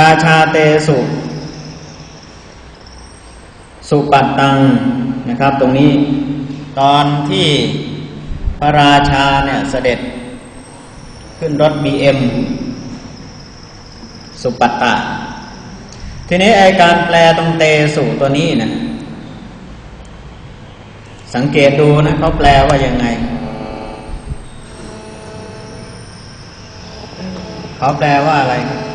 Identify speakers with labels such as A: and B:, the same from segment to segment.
A: ราชาเตสุ สุปัตตังนะครับ ตรงนี้ตอนที่พระราชาเนี่ยเสด็จขึ้นรถบีเอ็มสุปัตตะ ทีนี้ไอการแปลตรงเตสุตัวนี้นะสังเกตดูนะเขาแปลว่ายังไงเขาแปลว่าอะไรครับ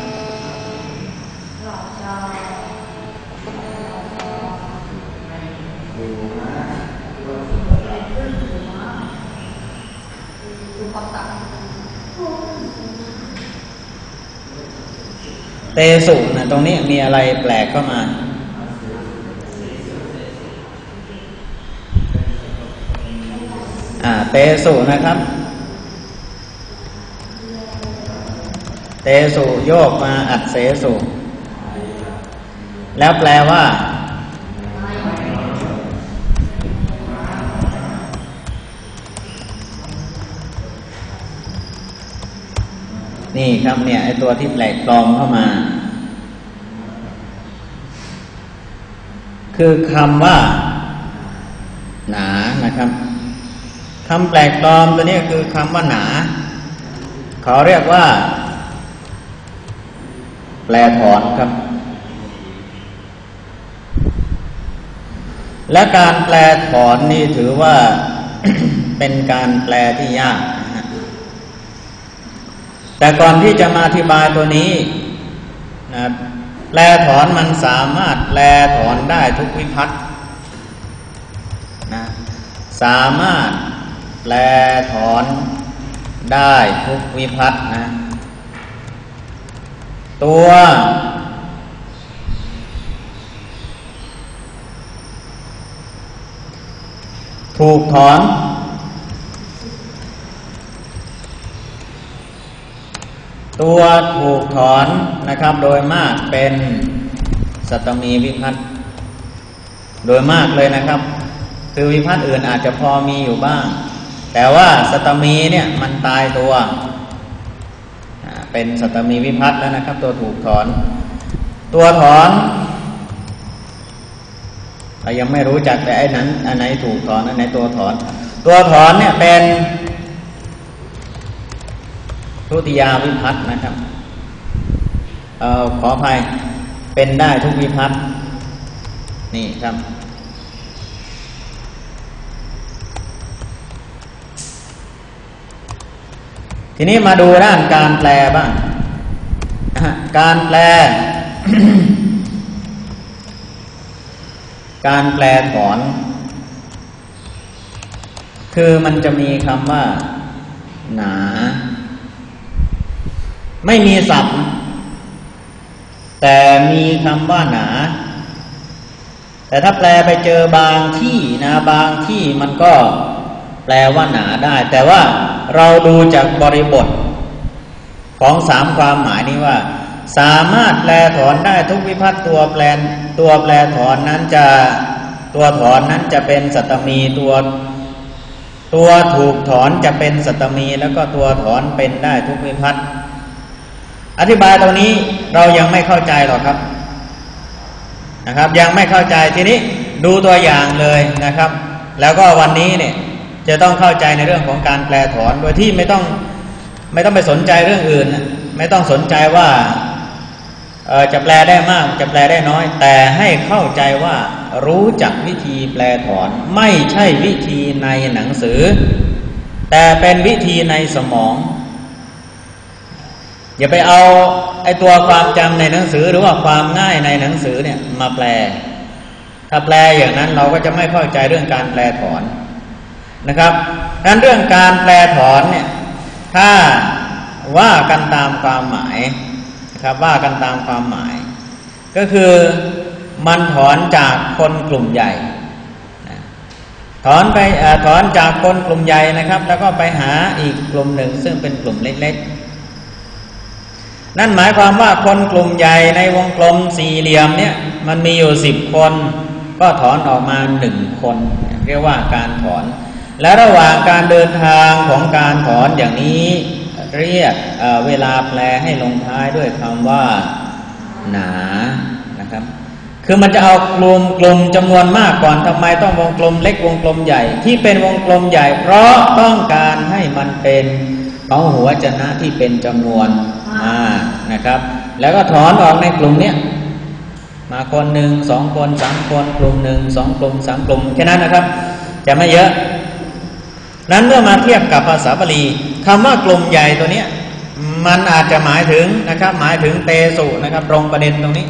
A: เตสุนะตรงนี้มีอะไรแปลกเข้ามา อ่า เตสุนะครับ เตสุโยกมาอัดเสสุแล้วแปลว่า นี่ครับเนี่ยไอตัวที่แปลกปลอมเข้ามา คือคำว่า หนานะครับคำแปลกปลอมตัวนี้คือคำว่าหนาเขาเรียกว่า แปลถอนครับ และการแปลถอนนี่ถือว่าเป็นการแปลที่ยาก แต่ก่อนที่จะมาอธิบายตัวนี้นะแปลถอนมันสามารถแปลถอนได้ทุกวิพัฒน์นะสามารถแปลถอนได้ทุกวิพัฒน์นะ ตัวถูกถอน ตัวถูกถอนนะครับ โดยมากเป็นสัตมีวิพัฒน์โดยมากเลยนะครับ คือวิพัฒน์อื่นอาจจะพอมีอยู่บ้าง แต่ว่าสัตมีเนี่ยมันตายตัว เป็นสัตมีวิพัฒน์แล้วนะครับ ตัวถูกถอน ตัวถอนเรายังไม่รู้จักแต่ไอ้นั้นอันไหนถูกถอนอันไหนตัวถอน ตัวถอนเนี่ยเป็น ทุติยาวิพัฒน์นะครับเอ่อขออภัยเป็นได้ทุกวิพัฒน์นี่ครับ ทีนี้มาดูด้านการแปลบ้างการแปล การแปลถอน คือมันจะมีคำว่า หนา ไม่มีศัพท์ แต่มีคำว่าหนา แต่ถ้าแปลไปเจอบางที่นะบางที่มันก็แปลว่าหนาได้ แต่ว่าเราดูจากบริบท ของสามความหมายนี้ว่า สามารถแปลถอนได้ทุกวิพัฒน์ตัวแปลตัวแปลถอนนั้นจะตัวถอนนั้นจะเป็นสัตมีตัวตัวถูกถอนจะเป็นสัตมี แล้วก็ตัวถอนเป็นได้ทุกวิพัฒน์ อธิบายตรงนี้เรายังไม่เข้าใจหรอกครับนะครับ ยังไม่เข้าใจทีนี้ดูตัวอย่างเลยนะครับ แล้วก็วันนี้เนี่ยจะต้องเข้าใจในเรื่องของการแปลถอนโดยที่ไม่ต้องไม่ต้องไปสนใจเรื่องอื่น ไม่ต้องสนใจว่าจะแปลได้มากจะแปลได้น้อย แต่ให้เข้าใจว่ารู้จักวิธีแปลถอน ไม่ใช่วิธีในหนังสือ แต่เป็นวิธีในสมอง อย่าไปเอาไอ้ตัวความจำในหนังสือหรือว่าความง่ายในหนังสือเนี่ยมาแปล ถ้าแปลอย่างนั้นเราก็จะไม่เข้าใจเรื่องการแปลถอนนะครับดังนั้นเรื่องการแปลถอนเนี่ยถ้าว่ากันตามความหมายนะครับว่ากันตามความหมาย ก็คือมันถอนจากคนกลุ่มใหญ่ถอนไปอถอนจากคนกลุ่มใหญ่นะครับ แล้วก็ไปหาอีกกลุ่มหนึ่งซึ่งเป็นกลุ่มเล็กๆ นั่นหมายความว่าคนกลุ่มใหญ่ในวงกลมสี่เหลี่ยมเนี่ยมันมีอยู่สิบคน ก็ถอนออกมาหนึ่งคน เรียกว่าการถอน และระหว่างการเดินทางของการถอนอย่างนี้เรียกเเวลาแปลให้ลงท้ายด้วยคำว่า หนานะครับ คือมันจะเอากลุ่มกลุ่มจำนวนมากก่อนทำไมต้องวงกลมเล็กวงกลมใหญ่ ที่เป็นวงกลมใหญ่ เพราะต้องการให้มันเป็นของหัวจนะที่เป็นจำนวน มานะครับ แล้วก็ถอนออกในกลุ่มเนี้ยมาคนหนึ่งสองคนสามคนกลุ่มหนึ่งสองกลุ่มสามกลุ่มแค่นั้นนะครับ จะไม่เยอะ นั้นเมื่อมาเทียบกับภาษาบาลีคำว่ากลุ่มใหญ่ตัวเนี้ยมันอาจจะหมายถึงนะครับ หมายถึงเตสุนะครับ ตรงประเด็นตรงนี้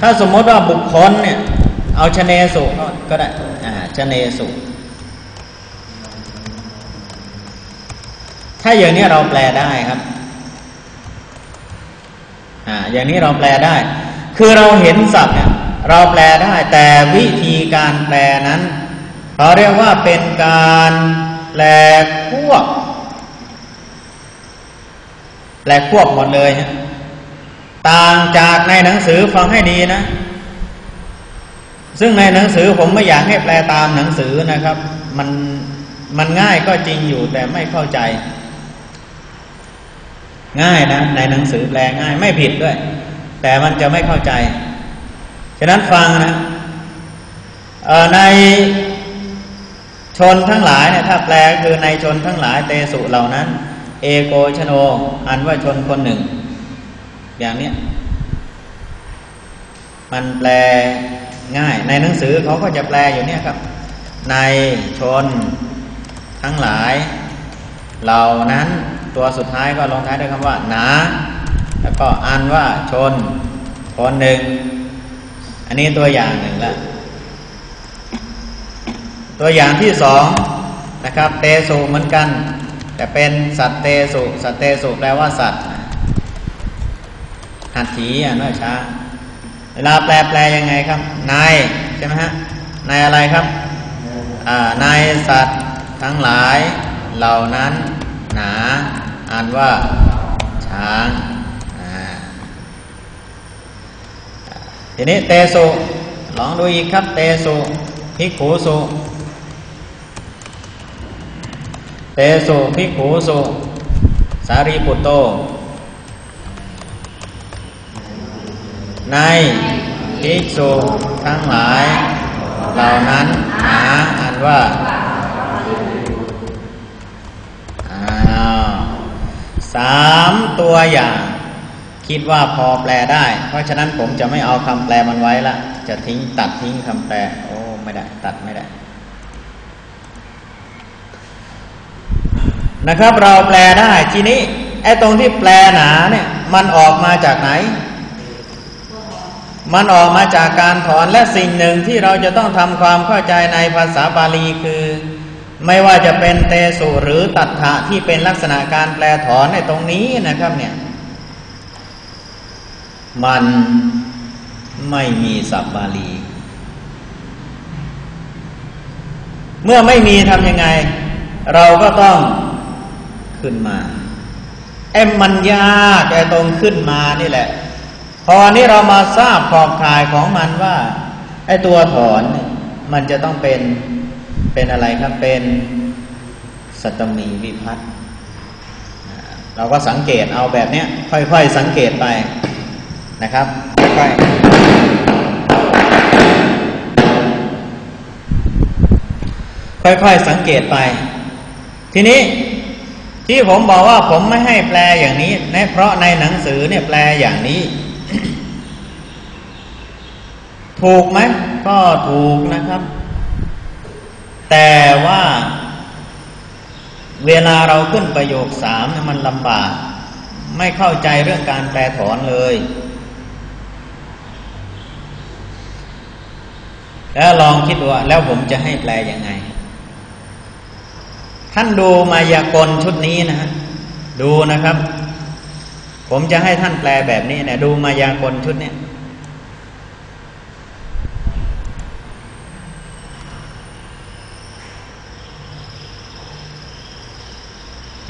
A: ถ้าสมมติว่าบุคคลเนี่ย เอาชเนสุก็ได้อ่าชเนสุถ้าอย่างนี้เราแปลได้ครับ อ่าอย่างนี้เราแปลได้ คือเราเห็นศัพท์เนี่ยเราแปลได้แต่วิธีการแปลนั้นเขาเรียกว่าเป็นการแปลควบแปลควบหมดเลยฮะต่างจากในหนังสือฟังให้ดีนะ ซึ่งในหนังสือผมไม่อยากให้แปลตามหนังสือนะครับ มันมันง่ายก็จริงอยู่แต่ไม่เข้าใจ ง่ายนะในหนังสือแปลง่ายไม่ผิดด้วย แต่มันจะไม่เข้าใจ ฉะนั้นฟังนะในชนทั้งหลายเนี่ยถ้าแปลคือในชนทั้งหลายเตสุเหล่านั้น เอโกชโน อันว่าชนคนหนึ่ง อย่างเนี้ยมันแปลง่าย ในหนังสือเขาก็จะแปลอยู่เนี่ยครับ ในชนทั้งหลายเหล่านั้น ตัวสุดท้ายก็ลงท้ายด้วยคำว่า หนา แล้วก็อันว่าชน คนหนึ่ง อันนี้ตัวอย่างหนึ่งละ ตัวอย่างที่สองนะครับ เตสุเหมือนกัน แต่เป็นสัตว์เตสุสัตว์เตสุแปลว่าสัตว์หัดถีอ่านว่าช้า เวลาแปลแปลยังไงครับ นายใช่ไหมฮะนายอะไรครับอ่านายสัตว์ทั้งหลายเหล่านั้น หนา อ่านว่า ช้างทีนี้เตสุลองดูอีกครับ เตสุพิกขูสุเตสุพิกขูสุสารีปุตโต ในภิกษุทั้งหลาย เหล่านั้นหาอันว่า สามตัวอย่าง คิดว่าพอแปลได้ เพราะฉะนั้นผมจะไม่เอาคำแปลมันไว้ละ จะทิ้งตัดทิ้งคำแปล โอ้ไม่ได้ ตัดไม่ได้ นะครับเราแปลได้ทีนี้ไอ้ตรงที่แปลหนาเนี่ย มันออกมาจากไหน มันออกมาจากการถอนและสิ่งหนึ่งที่เราจะต้องทำความเข้าใจในภาษาบาลีคือ ไม่ว่าจะเป็นเตสุหรือตัทธะที่เป็นลักษณะการแปลถอนในตรงนี้นะครับเนี่ย มันไม่มีสับบาลี เมื่อไม่มีทำยังไง เราก็ต้องขึ้นมาไอ้มันยากไอ้ตรงขึ้นมานี่แหละ พอนี้เรามาทราบขอบข่ายของมันว่าไอ้ตัวถอนมันจะต้องเป็น เป็นอะไรครับเป็นสัตมีวิพัตเราก็สังเกตเอาแบบเนี้ยค่อย ๆ สังเกตไปนะครับค่อยๆค่อยๆสังเกตไป ทีนี้ที่ผมบอกว่าผมไม่ให้แปลอย่างนี้นเพราะในหนังสือเนี่ยแปลอย่างนี้ ถูกไหมก็ถูกนะครับ แต่ว่าเวลาเราขึ้นประโยคสามมันลำบาก ไม่เข้าใจเรื่องการแปลถอนเลย แล้วลองคิดว่าแล้วผมจะให้แปลยังไง ท่านดูมายากลชุดนี้นะฮะดูนะครับ ผมจะให้ท่านแปลแบบนี้เนี่ยดูมายากลชุดเนี้ย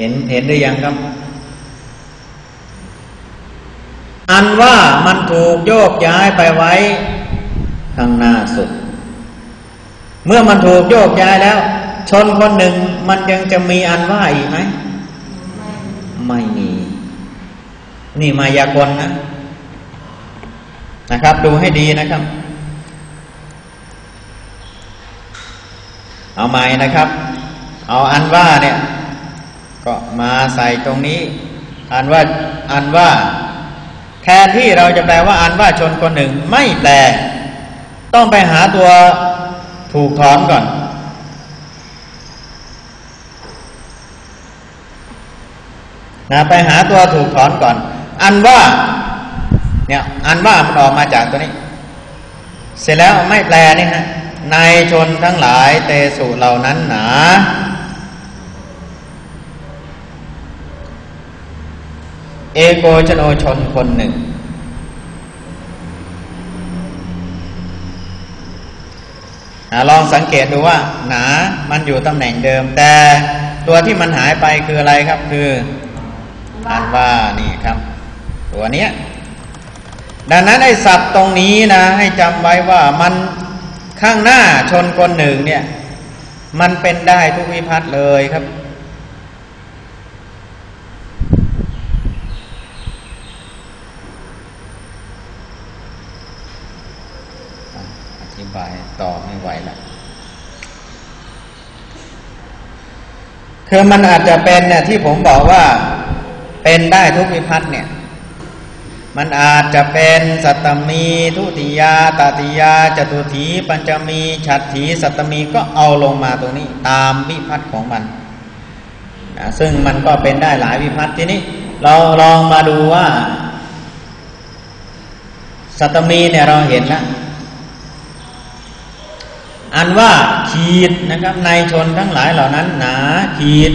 A: เห็นเห็นหรือยังครับ อันว่ามันถูกโยกย้ายไปไว้ข้างหน้าสุด เมื่อมันถูกโยกย้ายแล้ว ชนคนหนึ่งมันยังจะมีอันว่าอีกไหมไม่มี นี่มายากลนะนะครับ ดูให้ดีนะครับ เอาใหม่นะครับ เอาอันว่าเนี่ย ก็มาใส่ตรงนี้อันว่าอันว่า แทนที่เราจะแปลว่าอันว่าชนคนหนึ่ง ไม่แปล ต้องไปหาตัวถูกถอนก่อน นะไปหาตัวถูกถอนก่อน อันว่า เนี่ยอันว่ามันออกมาจากตัวนี้ เสร็จแล้วไม่แปลนี่ฮะนายชนทั้งหลายเตสุเหล่านั้นหนา เอโกชโนชนคนหนึ่ง ลองสังเกตดูว่า หนามันอยู่ตำแหน่งเดิม แต่ตัวที่มันหายไปคืออะไรครับ คืออันว่านี่ครับ ตัวเนี้ยดังนั้นไอ้สัตว์ตรงนี้นะ ให้จำไว้ว่ามันข้างหน้าชนคนหนึ่งเนี่ย มันเป็นได้ทุกวิพัฒน์เลยครับ บายต่อไม่ไหวละคือมันอาจจะเป็นเนี่ยที่ผมบอกว่าเป็นได้ทุกวิพัฒน์เนี่ย มันอาจจะเป็นสัตตมีทุติยาตติยาจตุถีปัญจมีฉัตถีสัตตมีก็เอาลงมาตรงนี้ ตามวิพัฒน์ของมันนะซึ่งมันก็เป็นได้หลายวิพัฒน์ทีนี้ เราลองมาดูว่าสัตตมีเนี่ยเราเห็นแล้ว อันว่าขีดนะครับในชนทั้งหลายเหล่านั้น หนาขีด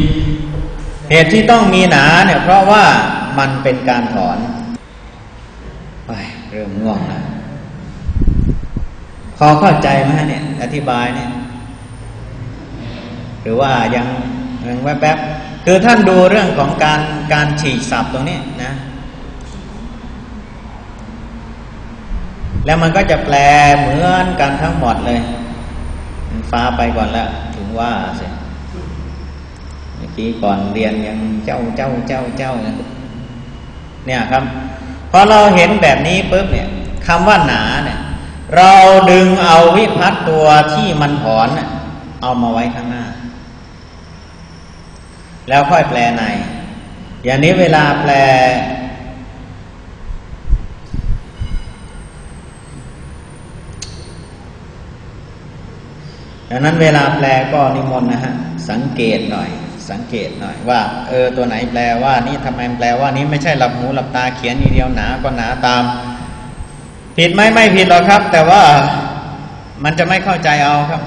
A: เหตุที่ต้องมีหนาเนี่ย เพราะว่ามันเป็นการถอนไปเริ่มง่วงแล้วพอเข้าใจไหมเนี่ย อธิบายเนี่ย หรือว่ายังยังแวบๆคือท่านดูเรื่องของการการฉีกสับตรงนี้นะ แล้วมันก็จะแปลเหมือนกันทั้งหมดเลย ฟ้าไปก่อนแล้วถึงว่าสิเมื่อกี้ก่อนเรียนยังเจ้าเจ้าเจ้าเจ้าเนี่ยครับพอเราเห็นแบบนี้ปุ๊บเนี่ยคำว่าหนาเนี่ย เราดึงเอาวิพัตตัวที่มันถอนเอามาไว้ข้างหน้า แล้วค่อยแปลใน อย่างนี้เวลาแปล ดังนั้นเวลาแปลก็นิมนต์นะฮะสังเกตหน่อย สังเกตหน่อยว่า เออตัวไหนแปลว่านี่ทำไมแปลว่านี้ไม่ใช่หลับหูหลับตาเขียนอีเดียวหนาก็หนาตาม ผิดไหมไม่ผิดหรอกครับ แต่ว่ามันจะไม่เข้าใจเอาครับ